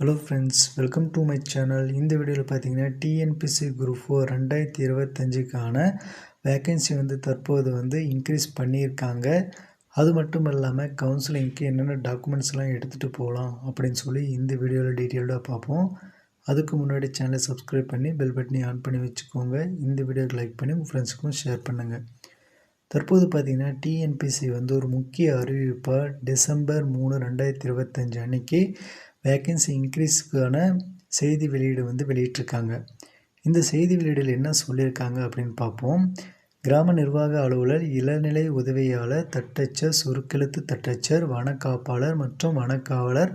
Hello friends welcome to my channel இந்த வீடியோவில் பார்த்தீங்கன்னா டிஎன்பிசி குரூப் ஃபோர் ரெண்டாயிரத்தி இருபத்தஞ்சுக்கான வேக்கன்சி வந்து தற்போது வந்து இன்க்ரீஸ் பண்ணியிருக்காங்க. அது மட்டும் இல்லாமல் கவுன்சிலிங்க்கு என்னென்ன டாக்குமெண்ட்ஸ்லாம் எடுத்துகிட்டு போகலாம் அப்படின்னு சொல்லி இந்த வீடியோவில் டீட்டெயில்டாக பார்ப்போம். அதுக்கு முன்னாடி சேனலை சப்ஸ்கிரைப் பண்ணி பெல் பட்டனை ஆன் பண்ணி வச்சுக்கோங்க. இந்த வீடியோக்கு லைக் பண்ணி உங்கள் ஃப்ரெண்ட்ஸுக்கும் ஷேர் பண்ணுங்கள் தற்போது பார்த்திங்கன்னா டிஎன்பிசி வந்து ஒரு முக்கிய அறிவிப்பாக டிசம்பர் மூணு ரெண்டாயிரத்தி இருபத்தஞ்சு அன்னைக்கு வேக்கன்சி இன்க்ரீஸ்க்கான செய்தி வெளியீடு வந்து வெளியிட்டிருக்காங்க. இந்த செய்தி வெளியீடில் என்ன சொல்லியிருக்காங்க அப்படின்னு பார்ப்போம். கிராம நிர்வாக அலுவலர் இளநிலை உதவியாளர் தட்டச்சர் சுருக்கெழுத்து தட்டச்சர் வனக்காப்பாளர் மற்றும் வனக்காவலர்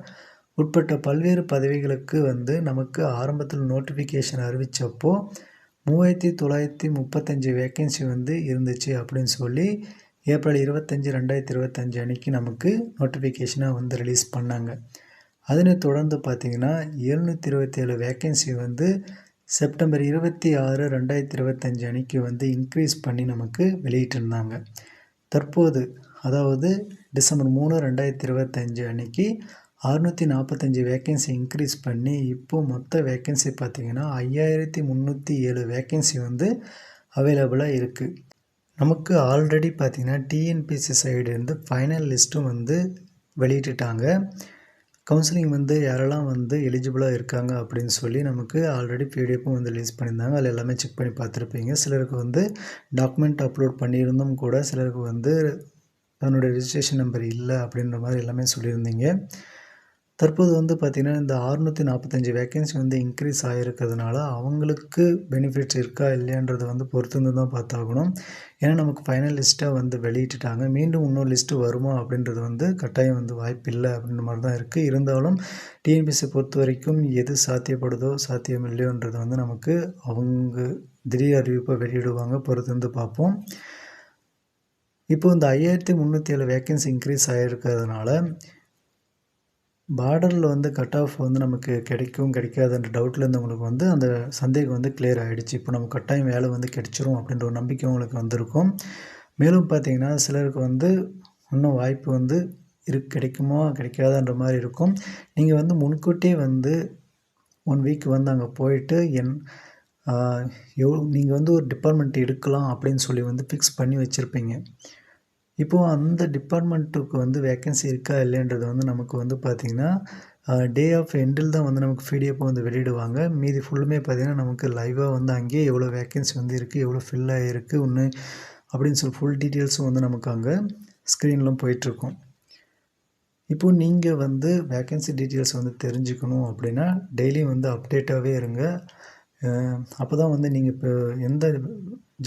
உட்பட்ட பல்வேறு பதவிகளுக்கு வந்து நமக்கு ஆரம்பத்தில் நோட்டிஃபிகேஷன் அறிவித்தப்போ மூவாயிரத்தி தொள்ளாயிரத்தி முப்பத்தஞ்சு வேக்கன்சி வந்து இருந்துச்சு அப்படின்னு சொல்லி ஏப்ரல் இருபத்தஞ்சி ரெண்டாயிரத்தி இருபத்தஞ்சி அன்னைக்கு நமக்கு நோட்டிஃபிகேஷனாக வந்து ரிலீஸ் பண்ணாங்க. அதனை தொடர்ந்து பார்த்திங்கன்னா எழுநூற்றி இருபத்தேழு வேக்கன்சி வந்து செப்டம்பர் இருபத்தி ஆறு ரெண்டாயிரத்தி இருபத்தஞ்சி அன்னைக்கு வந்து இன்க்ரீஸ் பண்ணி நமக்கு வெளியிட்டிருந்தாங்க. தற்போது அதாவது டிசம்பர் மூணு ரெண்டாயிரத்தி இருபத்தஞ்சி அன்னைக்கு அறுநூற்றி நாற்பத்தஞ்சி வேக்கன்சி இன்க்ரீஸ் பண்ணி இப்போது மொத்த வேக்கன்சி பார்த்திங்கன்னா ஐயாயிரத்தி முந்நூற்றி ஏழு வேக்கன்சி வந்து அவைலபிளாக இருக்குது நமக்கு ஆல்ரெடி பார்த்திங்கன்னா டிஎன்பிசி சைடு இருந்து ஃபைனல் லிஸ்ட்டும் வந்து வெளியிட்டுட்டாங்க. கவுன்சிலிங் வந்து யாரெல்லாம் வந்து எலிஜிபிளாக இருக்காங்க அப்படின்னு சொல்லி நமக்கு ஆல்ரெடி பிடிஎஃப்பும் வந்து ரிலீஸ் பண்ணியிருந்தாங்க. அதில் எல்லாமே செக் பண்ணி பார்த்துருப்பீங்க. சிலருக்கு வந்து டாக்குமெண்ட் அப்லோட் பண்ணியிருந்தும் கூட சிலருக்கு வந்து தன்னுடைய ரிஜிஸ்ட்ரேஷன் நம்பர் இல்லை அப்படின்ற மாதிரி எல்லாமே சொல்லியிருந்தீங்க. தற்போது வந்து பார்த்திங்கன்னா இந்த அறுநூற்றி நாற்பத்தஞ்சு வேக்கன்சி வந்து இன்க்ரீஸ் ஆகிருக்கிறதுனால அவங்களுக்கு பெனிஃபிட்ஸ் இருக்கா இல்லையான்றதை வந்து பொறுத்திருந்து தான் பார்த்தாகணும். ஏன்னா நமக்கு ஃபைனல் லிஸ்ட்டாக வந்து வெளியிட்டுட்டாங்க. மீண்டும் இன்னொரு லிஸ்ட்டு வருமா அப்படின்றது வந்து கட்டாயம் வந்து வாய்ப்பு இல்லை அப்படின்ற மாதிரி தான் இருக்குது இருந்தாலும் டிஎன்பிஎஸ்சி பொறுத்த வரைக்கும் எது சாத்தியப்படுதோ சாத்தியம் இல்லையோன்றது வந்து நமக்கு அவங்க திடீர் அறிவிப்பை வெளியிடுவாங்க. பொறுத்திருந்து பார்ப்போம். இப்போ இந்த ஐயாயிரத்தி முந்நூற்றி ஏழு வேக்கன்சி இன்க்ரீஸ் ஆகிருக்கிறதுனால பார்டரில் வந்து கட் ஆஃப் வந்து நமக்கு கிடைக்கும் கிடைக்காதுன்ற டவுட்டில் இருந்தவங்களுக்கு வந்து அந்த சந்தேகம் வந்து கிளியர் ஆகிடுச்சு இப்போ நம்ம கட்டாயம் வேலை வந்து கிடைச்சிரும் அப்படின்ற ஒரு நம்பிக்கை உங்களுக்கு வந்திருக்கும். மேலும் பார்த்தீங்கன்னா சிலருக்கு வந்து இன்னும் வாய்ப்பு வந்து இரு கிடைக்குமா கிடைக்காதான்ற மாதிரி இருக்கும். நீங்கள் வந்து முன்கூட்டியே வந்து ஒன் வீக் வந்து அங்கே போயிட்டு என் எவ்வளோ நீங்கள் வந்து ஒரு டிபார்ட்மெண்ட் எடுக்கலாம் அப்படின்னு சொல்லி வந்து ஃபிக்ஸ் பண்ணி வச்சுருப்பீங்க. இப்போது அந்த டிபார்ட்மெண்ட்டுக்கு வந்து வேக்கன்சி இருக்கா இல்லைன்றது வந்து நமக்கு வந்து பார்த்திங்கன்னா டே ஆஃப் எண்டில் தான் வந்து நமக்கு பிடிஎஃப் வந்து வெளியிடுவாங்க. மீதி ஃபுல்லுமே பார்த்திங்கன்னா நமக்கு லைவாக வந்து அங்கேயே எவ்வளோ வேக்கன்சி வந்து இருக்குது எவ்வளோ ஃபில் ஆகிருக்கு ஒன்று அப்படின்னு சொல்லி ஃபுல் டீட்டெயில்ஸும் வந்து நமக்கு அங்கே ஸ்க்ரீன்லாம் போயிட்டுருக்கும் இப்போது நீங்கள் வந்து வேக்கன்சி டீட்டெயில்ஸ் வந்து தெரிஞ்சுக்கணும் அப்படின்னா டெய்லியும் வந்து அப்டேட்டாகவே இருங்க. அப்போ தான் வந்து நீங்கள் இப்போ எந்த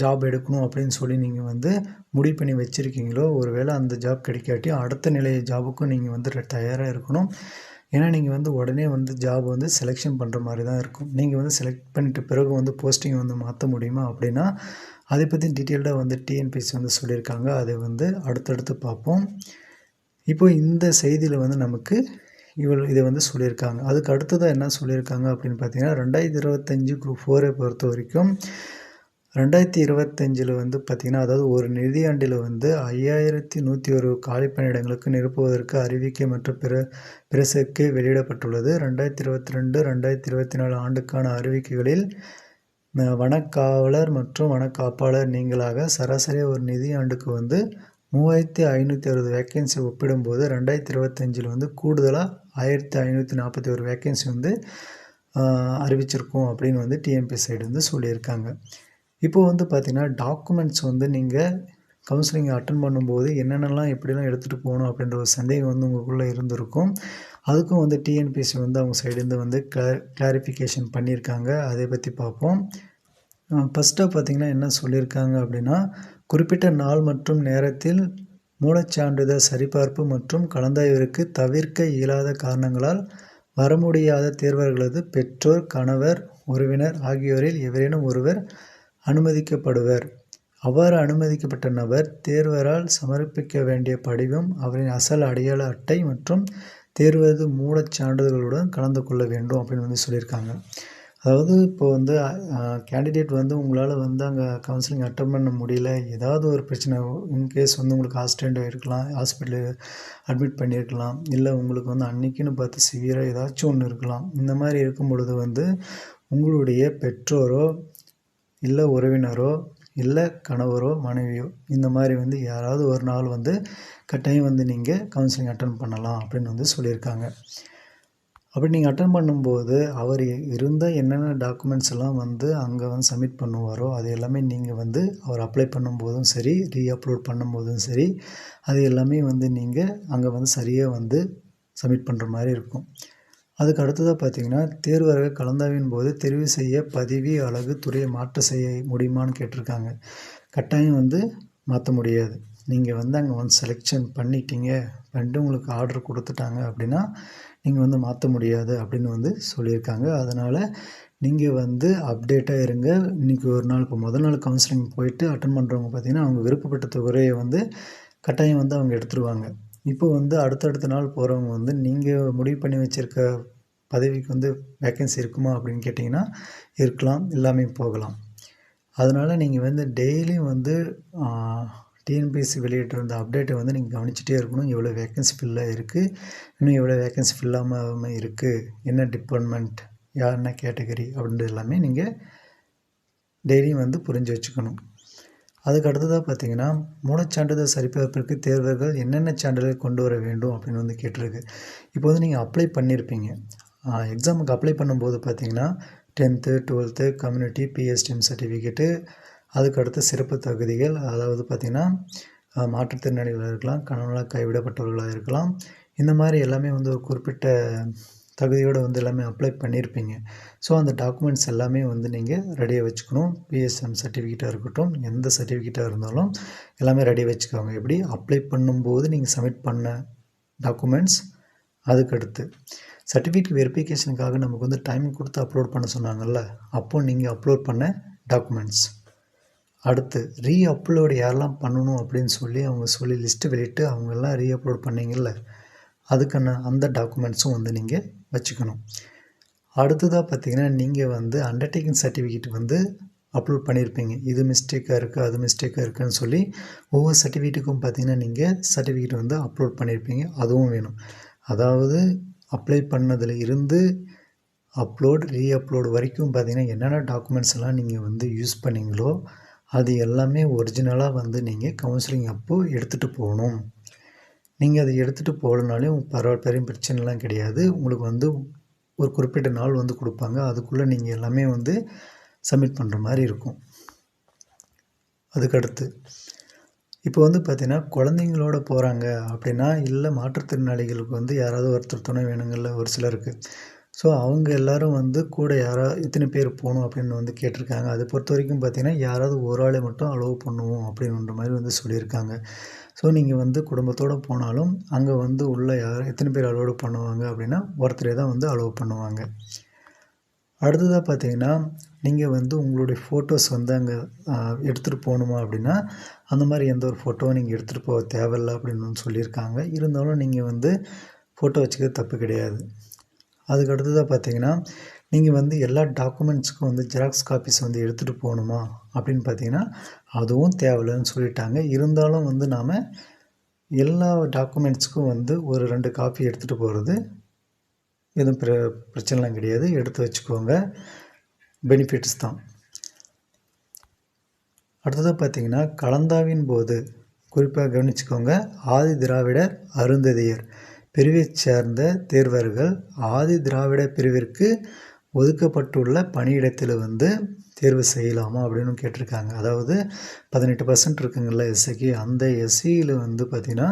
ஜாப் எடுக்கணும் அப்படின்னு சொல்லி நீங்கள் வந்து முடிவு பண்ணி வச்சுருக்கீங்களோ ஒரு வேளை அந்த ஜாப் கிடைக்காட்டி அடுத்த நிலை ஜாபுக்கும் நீங்கள் வந்து தயாராக இருக்கணும். ஏன்னா நீங்கள் வந்து உடனே வந்து ஜாப் வந்து செலெக்ஷன் பண்ணுற மாதிரி தான் இருக்கும். நீங்கள் வந்து செலக்ட் பண்ணிட்டு பிறகு வந்து போஸ்டிங் வந்து மாற்ற முடியுமா அப்படின்னா அதை பற்றி டீட்டெயில்டாக வந்து டிஎன்பிசி வந்து சொல்லியிருக்காங்க. அதை வந்து அடுத்தடுத்து பார்ப்போம். இப்போது இந்த செய்தியில் வந்து நமக்கு இவள் இதை வந்து சொல்லியிருக்காங்க. அதுக்கு அடுத்ததாக என்ன சொல்லியிருக்காங்க அப்படின்னு பார்த்தீங்கன்னா ரெண்டாயிரத்தி இருபத்தஞ்சி குரூப் ஃபோரை பொறுத்த வரைக்கும் ரெண்டாயிரத்தி இருபத்தஞ்சில் வந்து பார்த்திங்கன்னா அதாவது ஒரு நிதியாண்டில் வந்து ஐயாயிரத்தி நூற்றி ஒரு காலி பணியிடங்களுக்கு நிரப்புவதற்கு அறிவிக்கை மற்றும் பிற பிரசுக்கு வெளியிடப்பட்டுள்ளது. ரெண்டாயிரத்தி இருபத்தி ரெண்டு ரெண்டாயிரத்தி இருபத்தி நாலு ஆண்டுக்கான அறிவிக்கைகளில் வனக்காவலர் மற்றும் வனக்காப்பாளர் நீங்களாக சராசரி ஒரு நிதியாண்டுக்கு வந்து மூவாயிரத்தி ஐநூற்றி அறுபது வேக்கன்சி ஒப்பிடும்போது ரெண்டாயிரத்தி இருபத்தஞ்சில் வந்து கூடுதலாக ஆயிரத்தி ஐநூற்றி நாற்பத்தி ஒரு வேக்கன்சி வந்து அறிவிச்சிருக்கோம் அப்படின்னு வந்து டிஎம்பி சைடு வந்து சொல்லியிருக்காங்க. இப்போது வந்து பார்த்திங்கன்னா டாக்குமெண்ட்ஸ் வந்து நீங்கள் கவுன்சிலிங் அட்டன் பண்ணும்போது என்னென்னலாம் எப்படிலாம் எடுத்துகிட்டு போகணும் அப்படின்ற ஒரு சந்தேகம் வந்து உங்களுக்குள்ளே இருந்திருக்கும். அதுக்கும் வந்து டிஎன்பிசி வந்து அவங்க சைடுலேருந்து வந்து கிளா கிளாரிஃபிகேஷன் பண்ணியிருக்காங்க. அதை பற்றி பார்ப்போம். ஃபஸ்ட்டாக பார்த்திங்கன்னா என்ன சொல்லியிருக்காங்க அப்படின்னா குறிப்பிட்ட நாள் மற்றும் நேரத்தில் மூலச்சான்றிதழ் சரிபார்ப்பு மற்றும் கலந்தாய்விற்கு தவிர்க்க இயலாத காரணங்களால் வர முடியாத தேர்வர்களது பெற்றோர் கணவர் உறவினர் ஆகியோரில் எவரேனும் ஒருவர் அனுமதிக்கப்படுவர். அவ்வாறு அனுமதிக்கப்பட்ட நபர் தேர்வரால் சமர்ப்பிக்க வேண்டிய படிவம் அவரின் அசல் அடையாள அட்டை மற்றும் தேர்வது மூலச் சான்றிதழ்களுடன் கலந்து கொள்ள வேண்டும் அப்படின்னு வந்து சொல்லியிருக்காங்க. அதாவது இப்போ வந்து கேண்டிடேட் வந்து உங்களால் வந்து அங்கே கவுன்சிலிங் அட்டன் பண்ண முடியல. ஏதாவது ஒரு பிரச்சனை இன்கேஸ் வந்து உங்களுக்கு ஆக்சிடெண்ட் இருக்கலாம் ஹாஸ்பிட்டலு அட்மிட் பண்ணியிருக்கலாம். இல்லை உங்களுக்கு வந்து அன்றைக்கின்னு பார்த்து சிவியராக ஏதாச்சும் ஒன்று இருக்கலாம். இந்த மாதிரி இருக்கும் பொழுது வந்து உங்களுடைய பெற்றோரோ இல்லை உறவினரோ இல்லை கணவரோ மனைவியோ இந்த மாதிரி வந்து யாராவது ஒரு நாள் வந்து கட்டாயம் வந்து நீங்கள் கவுன்சிலிங் அட்டன் பண்ணலாம் அப்படின்னு வந்து சொல்லியிருக்காங்க. அப்படி நீங்கள் அட்டன் பண்ணும்போது அவர் இருந்த என்னென்ன டாக்குமெண்ட்ஸ் எல்லாம் வந்து அங்கே வந்து சப்மிட் பண்ணுவாரோ அது எல்லாமே நீங்கள் வந்து அவர் அப்ளை பண்ணும்போதும் சரி ரீ அப்லோட் பண்ணும்போதும் சரி அது எல்லாமே வந்து நீங்கள் அங்கே வந்து சரியாக வந்து சப்மிட் பண்ணுற மாதிரி இருக்கும். அதுக்கு அடுத்ததாக பார்த்தீங்கன்னா தேர்வரக கலந்தாவின் போது தெரிவு செய்ய பதவி அழகு துறையை மாற்ற செய்ய முடியுமான்னு கேட்டிருக்காங்க. கட்டாயம் வந்து மாற்ற முடியாது. நீங்கள் வந்து அங்கே வந்து செலெக்ஷன் பண்ணிட்டீங்க பண்ணிட்டு உங்களுக்கு ஆர்டர் கொடுத்துட்டாங்க அப்படின்னா நீங்கள் வந்து மாற்ற முடியாது அப்படின்னு வந்து சொல்லியிருக்காங்க. அதனால் நீங்கள் வந்து அப்டேட்டாக இருங்க. இன்றைக்கி ஒரு நாள் இப்போ முதல் நாள் கவுன்சிலிங் போயிட்டு அட்டன் பண்ணுறவங்க பார்த்திங்கன்னா அவங்க விருப்பப்பட்ட துறையை வந்து கட்டாயம் வந்து அவங்க எடுத்துருவாங்க. இப்போ வந்து அடுத்தடுத்த நாள் போகிறவங்க வந்து நீங்கள் முடிவு பண்ணி வச்சுருக்க பதவிக்கு வந்து வேக்கன்சி இருக்குமா அப்படின்னு கேட்டிங்கன்னா இருக்கலாம். எல்லாமே போகலாம். அதனால் நீங்கள் வந்து டெய்லியும் வந்து டிஎன்பிஎஸ்சி வெளியிட்டிருந்த அப்டேட்டை வந்து நீங்கள் கவனிச்சிட்டே இருக்கணும். எவ்வளோ வேக்கன்சி ஃபில்லாக இருக்குது இன்னும் எவ்வளோ வேக்கன்சி ஃபில்லாமல் இருக்குது என்ன டிபார்ட்மெண்ட் யார் என்ன கேட்டகரி அப்படின்றது எல்லாமே நீங்கள் டெய்லியும் வந்து புரிஞ்சு வச்சுக்கணும். அதுக்கு அடுத்ததாக பார்த்தீங்கன்னா மூலச்சான்றிதழ் சரிபார்ப்பிற்கு தேர்வர்கள் என்னென்ன சான்றிதழ் கொண்டு வர வேண்டும் அப்படின்னு வந்து கேட்டிருக்கு. இப்போ வந்து நீங்கள் அப்ளை பண்ணியிருப்பீங்க எக்ஸாமுக்கு அப்ளை பண்ணும்போது பார்த்தீங்கன்னா tenth twelfth community PSTM certificate அதுக்கடுத்து சிறப்பு தகுதிகள் அதாவது பார்த்திங்கன்னா மாற்றுத்திறனாளிகளாக இருக்கலாம் கணவனால் கைவிடப்பட்டவர்களாக இருக்கலாம். இந்த மாதிரி எல்லாமே வந்து ஒரு குறிப்பிட்ட தகுதியோடு வந்து எல்லாமே அப்ளை பண்ணியிருப்பீங்க. ஸோ அந்த டாக்குமெண்ட்ஸ் எல்லாமே வந்து நீங்கள் ரெடியாக வச்சுக்கணும். பிஎஸ்எம் சர்டிஃபிகேட்டாக இருக்கட்டும் எந்த சர்டிஃபிகேட்டாக இருந்தாலும் எல்லாமே ரெடியாக வச்சுக்கோங்க. எப்படி? அப்ளை பண்ணும்போது நீங்கள் சப்மிட் பண்ண டாக்குமெண்ட்ஸ் அதுக்கடுத்து. சர்டிஃபிகேட் வெரிஃபிகேஷனுக்காக நமக்கு வந்து டைம் கொடுத்து அப்லோட் பண்ண சொன்னாங்கல்ல அப்போது நீங்கள் அப்லோட் பண்ண டாக்குமெண்ட்ஸ் அடுத்து ரீ அப்லோடு யாரெல்லாம் பண்ணணும் அப்படின்னு சொல்லி அவங்க சொல்லி லிஸ்ட்டு வெளியிட்டு அவங்கெல்லாம் ரீ அப்லோட் பண்ணிங்கள்ல அதுக்கான அந்த டாக்குமெண்ட்ஸும் வந்து நீங்கள் வச்சுக்கணும். அடுத்ததாக பார்த்தீங்கன்னா நீங்கள் வந்து அண்டர்டேக்கிங் சர்டிஃபிகேட் வந்து அப்லோட் பண்ணியிருப்பீங்க. இது மிஸ்டேக்காக இருக்குது அது மிஸ்டேக்காக இருக்குதுன்னு சொல்லி ஒவ்வொரு சர்டிஃபிகேட்டுக்கும் பார்த்தீங்கன்னா நீங்கள் சர்டிஃபிகேட் வந்து அப்லோட் பண்ணியிருப்பீங்க. அதுவும் வேணும். அதாவது அப்ளை பண்ணதில் இருந்து அப்லோட் ரீ அப்லோடு வரைக்கும் பார்த்தீங்கன்னா என்னென்ன டாக்குமெண்ட்ஸ் எல்லாம் நீங்கள் வந்து யூஸ் பண்ணீங்களோ அது எல்லாமே ஒரிஜினலாக வந்து நீங்கள் கவுன்சிலிங் அப்போது எடுத்துகிட்டு போகணும். நீங்கள் அதை எடுத்துகிட்டு போகலனாலே பரவாயில்ல பெரிய பிரச்சனைலாம் கிடையாது. உங்களுக்கு வந்து ஒரு குறிப்பிட்ட நாள் வந்து கொடுப்பாங்க. அதுக்குள்ளே நீங்கள் எல்லாமே வந்து சப்மிட் பண்ணுற மாதிரி இருக்கும். அதுக்கடுத்து இப்போ வந்து பார்த்திங்கன்னா குழந்தைங்களோட போகிறாங்க அப்படின்னா இல்லை மாற்றுத்திறனாளிகளுக்கு வந்து யாராவது ஒருத்தர் துணை வேணுங்கள்ல ஒரு சிலருக்கு ஸோ அவங்க எல்லோரும் வந்து கூட யாரா எத்தனை பேர் போகணும் அப்படின்னு வந்து கேட்டிருக்காங்க. அதை பொறுத்த வரைக்கும் பார்த்திங்கன்னா யாராவது ஒரு ஆளை மட்டும் அலோவ் பண்ணுவோம் அப்படின்ற மாதிரி வந்து சொல்லியிருக்காங்க. ஸோ நீங்கள் வந்து குடும்பத்தோடு போனாலும் அங்கே வந்து உள்ள யார் எத்தனை பேர் அலோடு பண்ணுவாங்க அப்படின்னா ஒருத்தரே தான் வந்து அலோவ் பண்ணுவாங்க. அடுத்ததாக பார்த்தீங்கன்னா நீங்கள் வந்து உங்களுடைய ஃபோட்டோஸ் வந்து அங்கே எடுத்துகிட்டு போகணுமா அப்படின்னா அந்த மாதிரி எந்த ஒரு ஃபோட்டோவும் நீங்கள் எடுத்துகிட்டு போக தேவையில்லை அப்படின்னு சொல்லியிருக்காங்க. இருந்தாலும் நீங்கள் வந்து ஃபோட்டோ வச்சுக்கிறது தப்பு கிடையாது. அதுக்கு அடுத்ததாக பார்த்தீங்கன்னா நீங்கள் வந்து எல்லா டாக்குமெண்ட்ஸுக்கும் வந்து ஜெராக்ஸ் காப்பீஸ் வந்து எடுத்துகிட்டு போகணுமா? அப்படின்னு பார்த்தீங்கன்னா அதுவும் தேவையில்லைன்னு சொல்லிட்டாங்க. இருந்தாலும் வந்து நாம் எல்லா டாக்குமெண்ட்ஸுக்கும் வந்து ஒரு ரெண்டு காப்பி எடுத்துகிட்டு போகிறது எதுவும் பிர பிரச்சனைலாம் கிடையாது. எடுத்து வச்சுக்கோங்க. பெனிஃபிட்ஸ் தான். அடுத்ததாக பார்த்தீங்கன்னா கலந்தாவின் போது குறிப்பாக கவனிச்சுக்கோங்க. ஆதி திராவிடர் அருந்ததியர். பிரிவைச் சேர்ந்த தேர்வர்கள் ஆதி திராவிட பிரிவிற்கு ஒதுக்கப்பட்டுள்ள பணியிடத்தில் வந்து தேர்வு செய்யலாமா அப்படின்னு கேட்டிருக்காங்க. அதாவது பதினெட்டு பர்சன்ட் இருக்குங்கள்ல எஸ்சிக்கு அந்த எஸ்சியில் வந்து பார்த்திங்கன்னா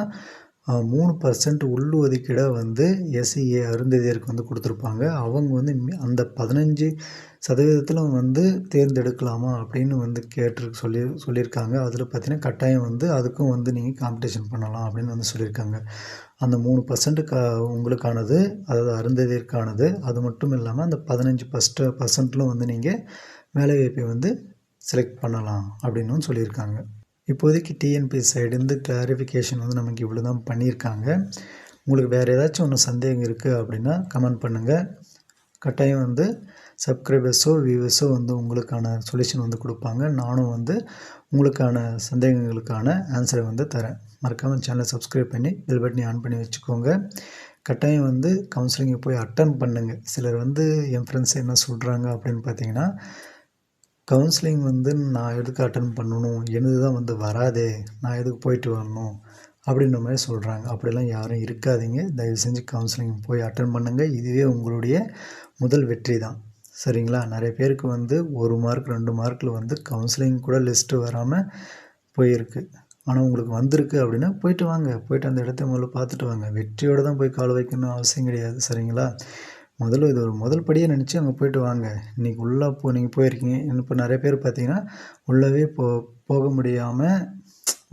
மூணு பர்சன்ட் உள் ஒதுக்கீடாக வந்து எஸ்சிஏ அருந்ததியருக்கு வந்து கொடுத்துருப்பாங்க. அவங்க வந்து அந்த பதினஞ்சு சதவீதத்தில் வந்து தேர்ந்தெடுக்கலாமா அப்படின்னு வந்து கேட்டு சொல்லி சொல்லியிருக்காங்க. அதில் பார்த்தீங்கன்னா கட்டாயம் வந்து அதுக்கும் வந்து நீங்கள் காம்படிஷன் பண்ணலாம் அப்படின்னு வந்து சொல்லியிருக்காங்க. அந்த மூணு பர்சன்ட்டு க உங்களுக்கானது அதாவது அருந்ததிற்கானது அது மட்டும் இல்லாமல் அந்த பதினஞ்சு பஸ்ட்டு பர்சன்ட்டிலும் வந்து நீங்கள் வேலைவாய்ப்பை வந்து செலக்ட் பண்ணலாம் அப்படின்னு சொல்லியிருக்காங்க. இப்போதைக்கு டிஎன்பி சைடுந்து கிளாரிஃபிகேஷன் வந்து நமக்கு இவ்வளோ தான் பண்ணியிருக்காங்க. உங்களுக்கு வேறு ஏதாச்சும் ஒன்று சந்தேகம் இருக்குது அப்படின்னா கமெண்ட் பண்ணுங்கள் கட்டாயம் வந்து சப்ஸ்கிரைபர்ஸோ வியூவர்ஸோ வந்து உங்களுக்கான சொல்யூஷன் வந்து கொடுப்பாங்க. நானும் வந்து உங்களுக்கான சந்தேகங்களுக்கான ஆன்சரை வந்து தரேன். மறக்காமல் சேனலை சப்ஸ்கிரைப் பண்ணி பெல் பட்டனை ஆன் பண்ணி வச்சுக்கோங்க. கட்டாயம் வந்து கவுன்சிலிங்கை போய் அட்டன் பண்ணுங்கள் சிலர் வந்து என் ஃப்ரெண்ட்ஸ் என்ன சொல்கிறாங்க அப்படின்னு பார்த்தீங்கன்னா கவுன்சிலிங் வந்து நான் எதுக்கு அட்டன் பண்ணணும்? எனது தான் வந்து வராதே. நான் எதுக்கு போயிட்டு வரணும்? அப்படின்ற மாதிரி சொல்கிறாங்க அப்படிலாம் யாரும் இருக்காதீங்க. தயவு செஞ்சு கவுன்சிலிங் போய் அட்டன் பண்ணுங்கள் இதுவே உங்களுடைய முதல் வெற்றி தான். சரிங்களா? நிறைய பேருக்கு வந்து ஒரு மார்க் ரெண்டு மார்க்கில் வந்து கவுன்சிலிங் கூட லிஸ்ட்டு வராமல் போயிருக்கு. ஆனால் உங்களுக்கு வந்திருக்கு அப்படின்னா போயிட்டு வாங்க. போயிட்டு அந்த இடத்த முதல்ல பார்த்துட்டு வாங்க. வெற்றியோடு தான் போய் கால் வைக்கணும் அவசியம் கிடையாது. சரிங்களா? முதல்ல இது ஒரு முதல் படியாக நினச்சி அங்கே போயிட்டு வாங்க. இன்றைக்கி உள்ளே போ நீங்கள் போயிருக்கீங்க. இப்போ நிறைய பேர் பார்த்தீங்கன்னா உள்ளவே போ போக முடியாமல்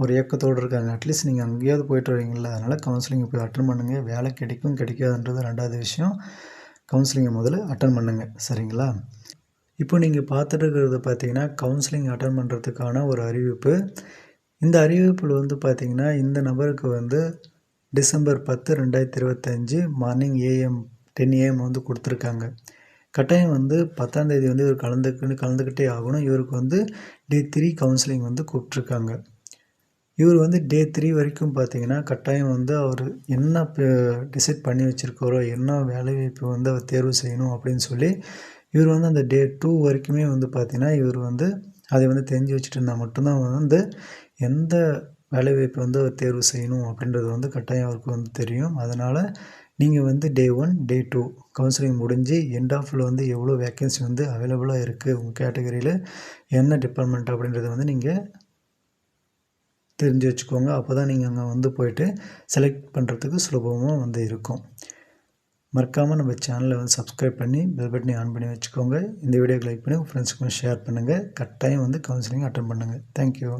ஒரு இயக்கத்தோடு இருக்காங்க. அட்லீஸ்ட் நீங்கள் அங்கேயாவது போயிட்டு வரீங்களா அதனால் கவுன்சிலிங் போய் அட்டன் பண்ணுங்கள் வேலை கிடைக்கும் கிடைக்காதுன்றது ரெண்டாவது விஷயம். கவுன்சிலிங்கை முதல்ல அட்டன் பண்ணுங்கள் சரிங்களா? இப்போ நீங்கள் பார்த்துட்டு இருக்கிறது பார்த்தீங்கன்னா கவுன்சிலிங் அட்டன் பண்ணுறதுக்கான ஒரு அறிவிப்பு. இந்த அறிவிப்பில் வந்து பார்த்திங்கன்னா இந்த நபருக்கு வந்து டிசம்பர் பத்து ரெண்டாயிரத்தி இருபத்தஞ்சி மார்னிங் ஏஎம் டென் ஏஎம் வந்து கொடுத்துருக்காங்க. கட்டாயம் வந்து பத்தாந்தேதி வந்து இவர் கலந்துக்குன்னு கலந்துக்கிட்டே ஆகணும். இவருக்கு வந்து டே த்ரீ கவுன்சிலிங் வந்து கூப்பிட்ருக்காங்க இவர் வந்து டே த்ரீ வரைக்கும் பார்த்தீங்கன்னா கட்டாயம் வந்து அவர் என்ன டிசைட் பண்ணி வச்சுருக்காரோ என்ன வேலைவாய்ப்பு வந்து அவர் தேர்வு செய்யணும் அப்படின்னு சொல்லி இவர் வந்து அந்த டே டூ வரைக்குமே வந்து பார்த்திங்கன்னா இவர் வந்து அதை வந்து தெரிஞ்சு வச்சுட்டு இருந்தால் மட்டும்தான் வந்து எந்த வேலைவாய்ப்பு வந்து அவர் தேர்வு செய்யணும் அப்படின்றது வந்து கட்டாயம் அவருக்கு வந்து தெரியும். அதனால் நீங்கள் வந்து day one day two counselling முடிஞ்சு எண்ட் ஆஃபில் வந்து எவ்வளோ வேக்கன்சி வந்து அவைலபிளாக இருக்குது உங்கள் கேட்டகரியில் என்ன டிபார்ட்மெண்ட் அப்படின்றத வந்து நீங்கள் தெரிஞ்சு வச்சுக்கோங்க. அப்போ தான் நீங்கள் அங்கே வந்து போயிட்டு செலக்ட் பண்ணுறதுக்கு சுலபமாக வந்து இருக்கும். மறக்காமல் நம்ம சேனலை வந்து சப்ஸ்கிரைப் பண்ணி பெல் பட்டனை ஆன் பண்ணி வச்சுக்கோங்க. இந்த வீடியோக்கு லைக் பண்ணி உங்கள் ஃப்ரெண்ட்ஸுக்கும் ஷேர் பண்ணுங்கள் கட்டாயம் வந்து கவுன்சிலிங் அட்டன் பண்ணுங்கள் தேங்க்யூ